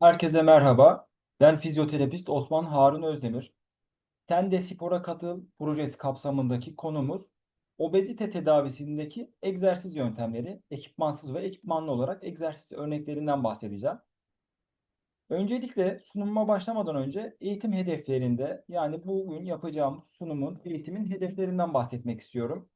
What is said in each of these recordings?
Herkese merhaba. Ben fizyoterapist Osman Harun Özdemir. Sen de Spora Katıl projesi kapsamındaki konumuz obezite tedavisindeki egzersiz yöntemleri, ekipmansız ve ekipmanlı olarak egzersiz örneklerinden bahsedeceğim. Öncelikle sunumuma başlamadan önce eğitim hedeflerinde yani bugün yapacağım sunumun eğitimin hedeflerinden bahsetmek istiyorum.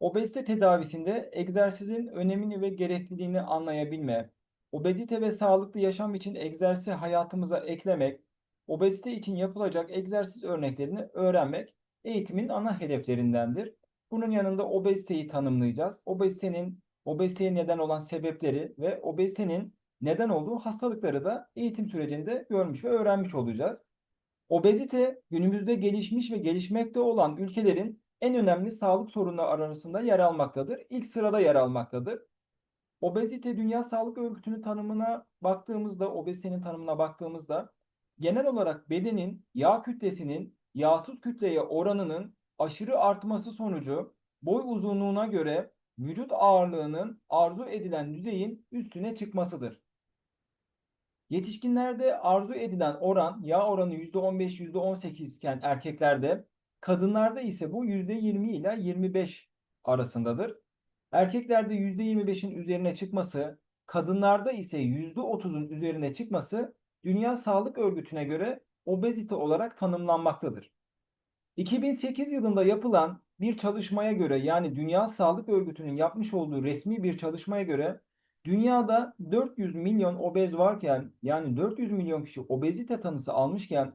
Obezite tedavisinde egzersizin önemini ve gerekliliğini anlayabilme, obezite ve sağlıklı yaşam için egzersizi hayatımıza eklemek, obezite için yapılacak egzersiz örneklerini öğrenmek eğitimin ana hedeflerindendir. Bunun yanında obeziteyi tanımlayacağız. Obezitenin obeziteye neden olan sebepleri ve obezitenin neden olduğu hastalıkları da eğitim sürecinde görmüş ve öğrenmiş olacağız. Obezite günümüzde gelişmiş ve gelişmekte olan ülkelerin en önemli sağlık sorunları arasında yer almaktadır. İlk sırada yer almaktadır. Obezite Dünya Sağlık Örgütü'nün tanımına baktığımızda, obezitenin tanımına baktığımızda genel olarak bedenin yağ kütlesinin yağsız kütleye oranının aşırı artması sonucu boy uzunluğuna göre vücut ağırlığının arzu edilen düzeyin üstüne çıkmasıdır. Yetişkinlerde arzu edilen oran yağ oranı %15 %18 iken erkeklerde kadınlarda ise bu %20 ile 25 arasındadır. Erkeklerde %25'in üzerine çıkması, kadınlarda ise %30'un üzerine çıkması Dünya Sağlık Örgütü'ne göre obezite olarak tanımlanmaktadır. 2008 yılında yapılan bir çalışmaya göre yani Dünya Sağlık Örgütü'nün yapmış olduğu resmi bir çalışmaya göre dünyada 400 milyon obez varken yani 400 milyon kişi obezite tanısı almışken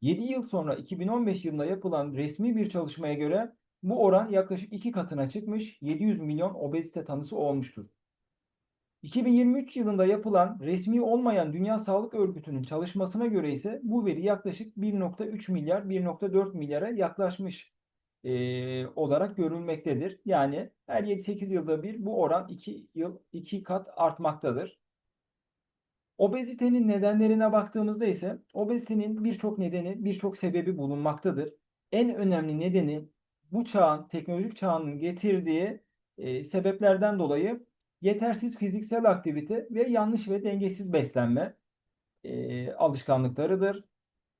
7 yıl sonra 2015 yılında yapılan resmi bir çalışmaya göre bu oran yaklaşık iki katına çıkmış 700 milyon obezite tanısı olmuştur. 2023 yılında yapılan resmi olmayan Dünya Sağlık Örgütü'nün çalışmasına göre ise bu veri yaklaşık 1.3 milyar 1.4 milyara yaklaşmış e, olarak görülmektedir. Yani her 7-8 yılda bir bu oran 2 yıl 2 kat artmaktadır. Obezitenin nedenlerine baktığımızda ise obezitenin birçok nedeni, birçok sebebi bulunmaktadır. En önemli nedeni bu çağın, teknolojik çağının getirdiği e, sebeplerden dolayı yetersiz fiziksel aktivite ve yanlış ve dengesiz beslenme e, alışkanlıklarıdır.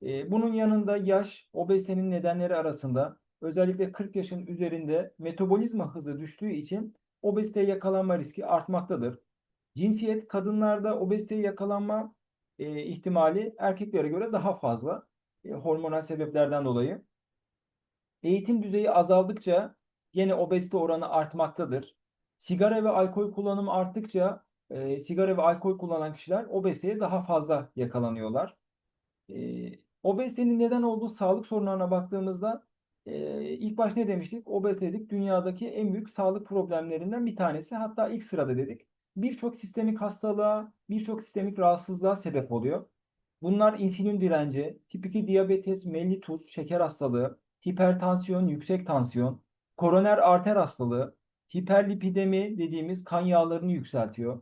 E, bunun yanında yaş, obezitenin nedenleri arasında özellikle 40 yaşın üzerinde metabolizma hızı düştüğü için obeziteye yakalanma riski artmaktadır. Cinsiyet kadınlarda obeziteye yakalanma e, ihtimali erkeklere göre daha fazla e, hormonal sebeplerden dolayı. Eğitim düzeyi azaldıkça yine obezite oranı artmaktadır. Sigara ve alkol kullanımı arttıkça e, sigara ve alkol kullanan kişiler obeziteye daha fazla yakalanıyorlar. E, obezitenin neden olduğu sağlık sorunlarına baktığımızda e, ilk baş ne demiştik? Obezite dedik dünyadaki en büyük sağlık problemlerinden bir tanesi. Hatta ilk sırada dedik. Birçok sistemik hastalığa, birçok sistemik rahatsızlığa sebep oluyor. Bunlar insülin direnci, tip 2 diyabetes, mellitus, şeker hastalığı, hipertansiyon, yüksek tansiyon, koroner arter hastalığı, hiperlipidemi dediğimiz kan yağlarını yükseltiyor.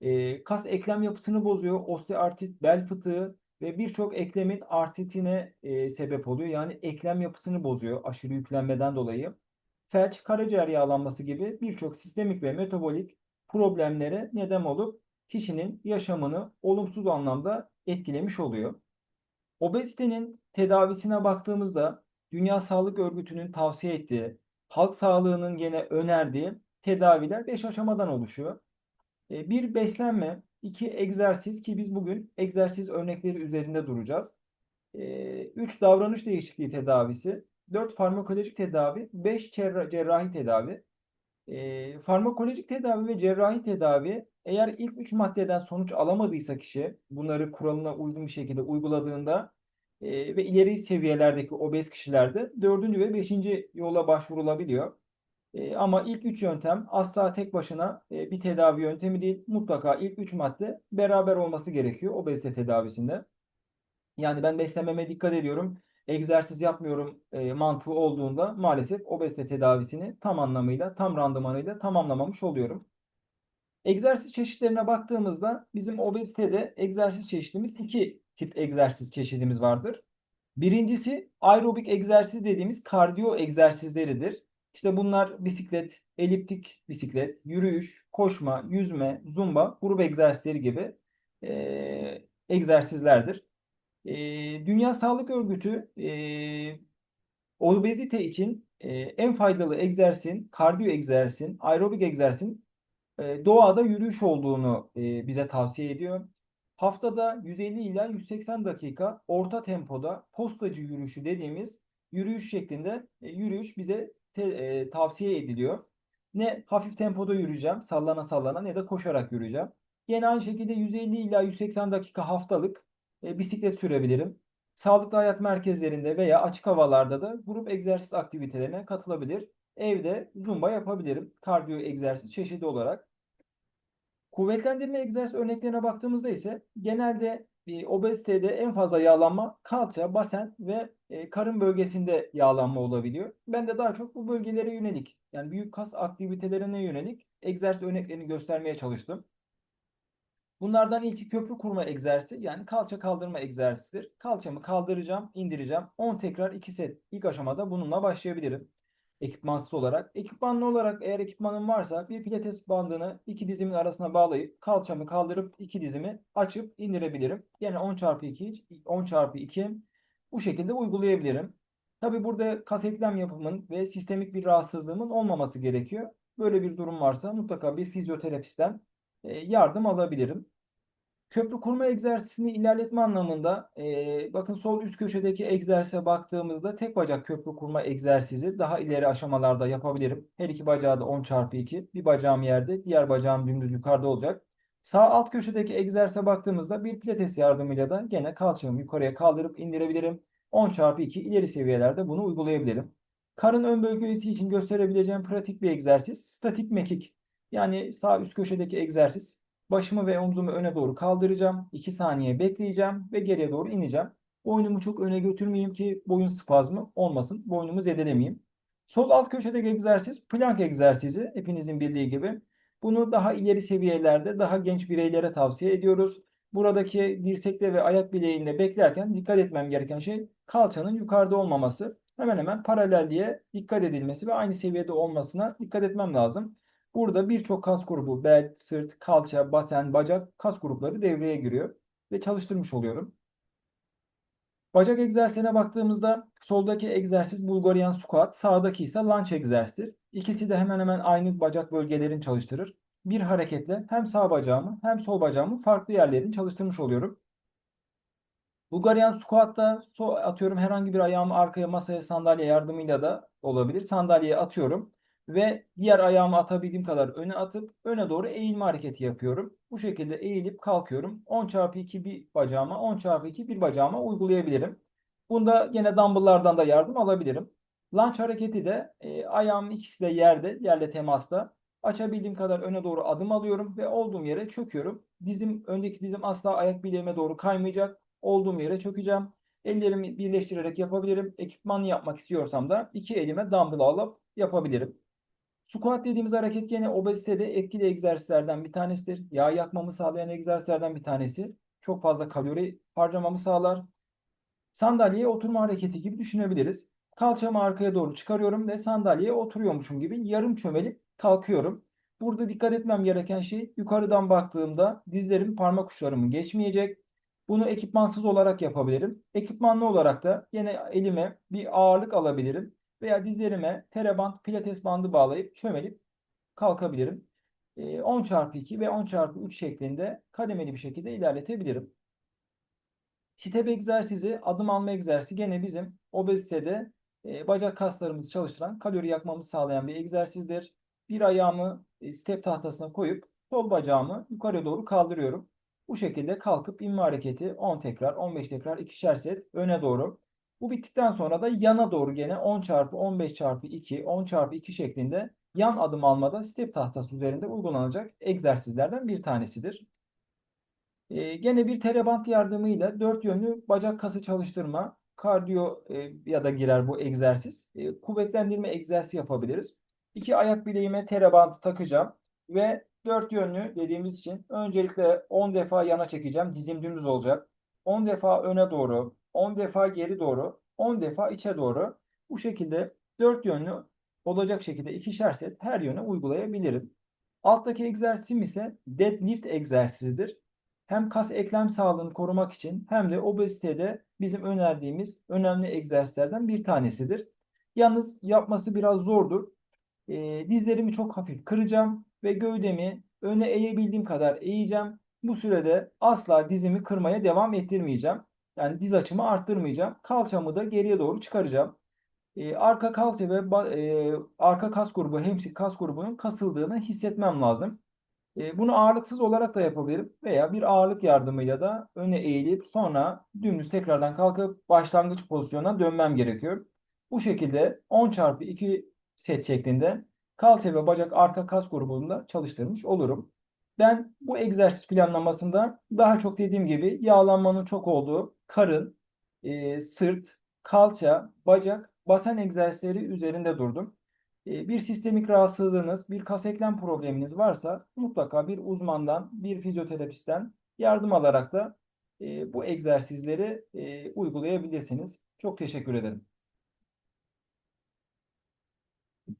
E, kas eklem yapısını bozuyor. Osteoartrit, bel fıtığı ve birçok eklemin artritine e, sebep oluyor. Yani eklem yapısını bozuyor aşırı yüklenmeden dolayı. Felç, karaciğer yağlanması gibi birçok sistemik ve metabolik problemlere neden olup kişinin yaşamını olumsuz anlamda etkilemiş oluyor. Obezitenin tedavisine baktığımızda Dünya Sağlık Örgütü'nün tavsiye ettiği, halk sağlığının gene önerdiği tedaviler 5 aşamadan oluşuyor. E, bir beslenme, iki egzersiz ki biz bugün egzersiz örnekleri üzerinde duracağız. E, üç davranış değişikliği tedavisi, dört farmakolojik tedavi, beş cerrahi tedavi. E, farmakolojik tedavi ve cerrahi tedavi eğer ilk üç maddeden sonuç alamadıysa kişi bunları kuralına uygun bir şekilde uyguladığında e, ve ileri seviyelerdeki obez kişilerde dördüncü ve beşinci yola başvurulabiliyor. E, ama ilk üç yöntem asla tek başına e, bir tedavi yöntemi değil. Mutlaka ilk üç madde beraber olması gerekiyor obezite tedavisinde. Yani ben beslenmeme dikkat ediyorum, egzersiz yapmıyorum e, mantığı olduğunda maalesef obezite tedavisini tam anlamıyla, tam randımanıyla tamamlamamış oluyorum. Egzersiz çeşitlerine baktığımızda bizim obezitede egzersiz çeşitimiz iki tip egzersiz çeşidimiz vardır. Birincisi aerobik egzersiz dediğimiz kardiyo egzersizleridir. İşte bunlar bisiklet, eliptik bisiklet, yürüyüş, koşma, yüzme, zumba, grup egzersizleri gibi e, egzersizlerdir. E, Dünya Sağlık Örgütü e, obezite için e, en faydalı egzersizin kardiyo egzersizin, aerobik egzersizin e, doğada yürüyüş olduğunu e, bize tavsiye ediyor. Haftada 150 ila 180 dakika orta tempoda postacı yürüyüşü dediğimiz yürüyüş şeklinde e, yürüyüş bize te- e, tavsiye ediliyor. Ne hafif tempoda yürüyeceğim, sallana sallana ne de koşarak yürüyeceğim. Yine aynı şekilde 150 ila 180 dakika haftalık e, bisiklet sürebilirim. Sağlıklı hayat merkezlerinde veya açık havalarda da grup egzersiz aktivitelerine katılabilir. Evde zumba yapabilirim. Kardiyo egzersiz çeşidi olarak. Kuvvetlendirme egzersiz örneklerine baktığımızda ise genelde e, obezitede en fazla yağlanma kalça, basen ve e, karın bölgesinde yağlanma olabiliyor. Ben de daha çok bu bölgelere yönelik yani büyük kas aktivitelerine yönelik egzersiz örneklerini göstermeye çalıştım. Bunlardan ilki köprü kurma egzersizi yani kalça kaldırma egzersizidir. Kalçamı kaldıracağım, indireceğim. 10 tekrar 2 set. İlk aşamada bununla başlayabilirim. Ekipmansız olarak. Ekipmanlı olarak eğer ekipmanım varsa bir pilates bandını iki dizimin arasına bağlayıp kalçamı kaldırıp iki dizimi açıp indirebilirim. Yani 10 çarpı 2, 10 çarpı 2 bu şekilde uygulayabilirim. Tabi burada kas eklem yapımın ve sistemik bir rahatsızlığımın olmaması gerekiyor. Böyle bir durum varsa mutlaka bir fizyoterapistten e, yardım alabilirim. Köprü kurma egzersizini ilerletme anlamında e, bakın sol üst köşedeki egzersize baktığımızda tek bacak köprü kurma egzersizi daha ileri aşamalarda yapabilirim. Her iki bacağı da 10 çarpı 2. Bir bacağım yerde, diğer bacağım dümdüz yukarıda olacak. Sağ alt köşedeki egzersize baktığımızda bir pilates yardımıyla da gene kalçamı yukarıya kaldırıp indirebilirim. 10 çarpı 2 ileri seviyelerde bunu uygulayabilirim. Karın ön bölgesi için gösterebileceğim pratik bir egzersiz statik mekik. Yani sağ üst köşedeki egzersiz. Başımı ve omzumu öne doğru kaldıracağım. 2 saniye bekleyeceğim ve geriye doğru ineceğim. Boynumu çok öne götürmeyeyim ki boyun spazmı olmasın. Boynumu zedelemeyeyim. Sol alt köşedeki egzersiz plank egzersizi hepinizin bildiği gibi. Bunu daha ileri seviyelerde daha genç bireylere tavsiye ediyoruz. Buradaki dirsekte ve ayak bileğinde beklerken dikkat etmem gereken şey kalçanın yukarıda olmaması. Hemen hemen paralelliğe dikkat edilmesi ve aynı seviyede olmasına dikkat etmem lazım. Burada birçok kas grubu bel, sırt, kalça, basen, bacak kas grupları devreye giriyor ve çalıştırmış oluyorum. Bacak egzersizine baktığımızda soldaki egzersiz Bulgarian squat, sağdaki ise lunge egzersizdir. İkisi de hemen hemen aynı bacak bölgelerini çalıştırır. Bir hareketle hem sağ bacağımı hem sol bacağımı farklı yerlerini çalıştırmış oluyorum. Bulgarian squat'ta atıyorum herhangi bir ayağımı arkaya masaya sandalye yardımıyla da olabilir. Sandalyeye atıyorum ve diğer ayağımı atabildiğim kadar öne atıp öne doğru eğilme hareketi yapıyorum. Bu şekilde eğilip kalkıyorum. 10 çarpı 2 bir bacağıma, 10 çarpı 2 bir bacağıma uygulayabilirim. Bunda yine dumbbell'lardan da yardım alabilirim. Lunge hareketi de e, ayağımın ikisi de yerde, yerle temasta. Açabildiğim kadar öne doğru adım alıyorum ve olduğum yere çöküyorum. Dizim, öndeki dizim asla ayak bileğime doğru kaymayacak. Olduğum yere çökeceğim. Ellerimi birleştirerek yapabilirim. Ekipmanlı yapmak istiyorsam da iki elime dumbbell alıp yapabilirim. Squat dediğimiz hareket yine obezitede etkili egzersizlerden bir tanesidir. Yağ yakmamı sağlayan egzersizlerden bir tanesi. Çok fazla kalori harcamamı sağlar. Sandalyeye oturma hareketi gibi düşünebiliriz. Kalçamı arkaya doğru çıkarıyorum ve sandalyeye oturuyormuşum gibi yarım çömelip kalkıyorum. Burada dikkat etmem gereken şey yukarıdan baktığımda dizlerim parmak uçlarımı geçmeyecek. Bunu ekipmansız olarak yapabilirim. Ekipmanlı olarak da yine elime bir ağırlık alabilirim veya dizlerime tereband, pilates bandı bağlayıp çömelip kalkabilirim. 10 çarpı 2 ve 10 çarpı 3 şeklinde kademeli bir şekilde ilerletebilirim. Step egzersizi, adım alma egzersizi gene bizim obezitede e, bacak kaslarımızı çalıştıran, kalori yakmamızı sağlayan bir egzersizdir. Bir ayağımı e, step tahtasına koyup sol bacağımı yukarı doğru kaldırıyorum. Bu şekilde kalkıp inme hareketi 10 tekrar, 15 tekrar, ikişer set öne doğru. Bu bittikten sonra da yana doğru gene 10 çarpı 15 çarpı 2, 10 çarpı 2 şeklinde yan adım almada step tahtası üzerinde uygulanacak egzersizlerden bir tanesidir. Ee, gene bir terebant yardımıyla dört yönlü bacak kası çalıştırma, kardiyo e, ya da girer bu egzersiz. E, kuvvetlendirme egzersizi yapabiliriz. İki ayak bileğime terebantı takacağım ve dört yönlü dediğimiz için öncelikle 10 defa yana çekeceğim. Dizim dümdüz olacak. 10 defa öne doğru, 10 defa geri doğru, 10 defa içe doğru. Bu şekilde dört yönlü olacak şekilde ikişer set her yöne uygulayabilirim. Alttaki egzersizim ise deadlift egzersizidir. hem kas eklem sağlığını korumak için hem de obezitede bizim önerdiğimiz önemli egzersizlerden bir tanesidir. Yalnız yapması biraz zordur. E, dizlerimi çok hafif kıracağım ve gövdemi öne eğebildiğim kadar eğeceğim. Bu sürede asla dizimi kırmaya devam ettirmeyeceğim. Yani diz açımı arttırmayacağım. Kalçamı da geriye doğru çıkaracağım. E, arka kalça ve e, arka kas grubu, hemşik kas grubunun kasıldığını hissetmem lazım. E, bunu ağırlıksız olarak da yapabilirim veya bir ağırlık yardımıyla da öne eğilip sonra dümdüz tekrardan kalkıp başlangıç pozisyonuna dönmem gerekiyor. Bu şekilde 10 çarpı 2 set şeklinde kalça ve bacak arka kas grubunda çalıştırmış olurum. Ben bu egzersiz planlamasında daha çok dediğim gibi yağlanmanın çok olduğu karın, e, sırt, kalça, bacak, basen egzersizleri üzerinde durdum. E, bir sistemik rahatsızlığınız, bir kas eklem probleminiz varsa mutlaka bir uzmandan, bir fizyoterapistten yardım alarak da e, bu egzersizleri e, uygulayabilirsiniz. Çok teşekkür ederim.